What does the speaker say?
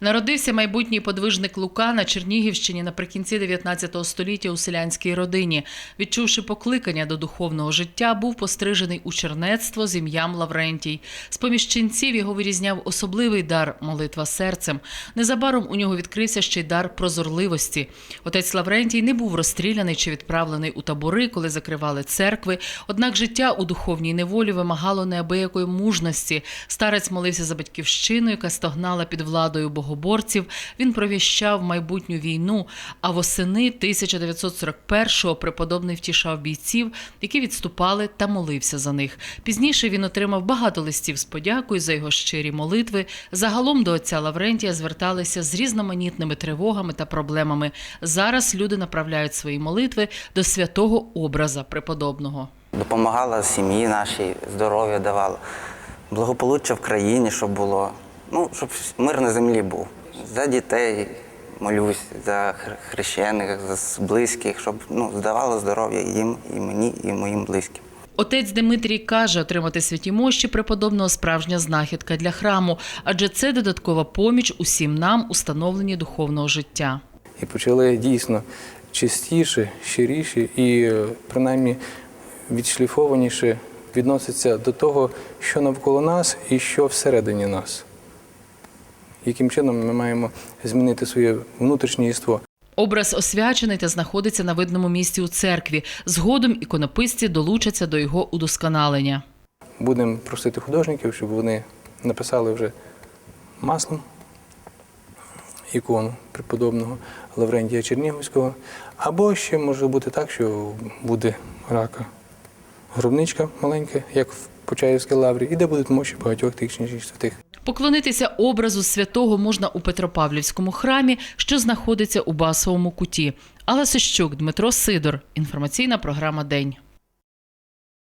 Народився майбутній подвижник Лука на Чернігівщині наприкінці 19 століття у селянській родині. Відчувши покликання до духовного життя, був пострижений у чернецтво з ім'ям Лаврентій. З поміж ченців його вирізняв особливий дар молитва серцем. Незабаром у нього відкрився ще й дар прозорливості. Отець Лаврентій не був розстріляний чи відправлений у табори, коли закривали церкви. Однак життя у духовній неволі вимагало неабиякої мужності. Старець молився за батьківщину, яка стогнала під владою богоборців. Він провіщав майбутню війну. А восени 1941-го преподобний втішав бійців, які відступали та молився за них. Пізніше він отримав багато листів з подякою за його щирі молитви. Загалом до отця Лаврентія зверталися з різноманітними тривогами та проблемами. Зараз люди направляють свої молитви до святого образа преподобного. Допомагала сім'ї нашій, здоров'я давала, благополуччя в країні, щоб було. Ну, щоб мир на землі був. За дітей молюсь, за хрещених, за близьких, щоб ну, здавало здоров'я їм, і мені, і моїм близьким. Отець Дмитрій каже, отримати святі мощі преподобного справжня знахідка для храму, адже це додаткова поміч усім нам у становленні духовного життя. і почали дійсно чистіше, щиріше і е, принаймні відшліфованіше відноситься до того, що навколо нас і що всередині нас. Яким чином ми маємо змінити своє внутрішнє єство. Образ освячений та знаходиться на видному місці у церкві. Згодом іконописці долучаться до його удосконалення. Будемо просити художників, щоб вони написали вже маслом ікону преподобного Лаврентія Чернігівського. Або ще може бути так, що буде рака гробничка маленька, як в Почаївській лаврі, і де будуть мощі багатьох тих чи святих. Поклонитися образу святого можна у Петропавлівському храмі, що знаходиться у Басовому куті. Алла Сищук, Дмитро Сидор. Інформаційна програма День.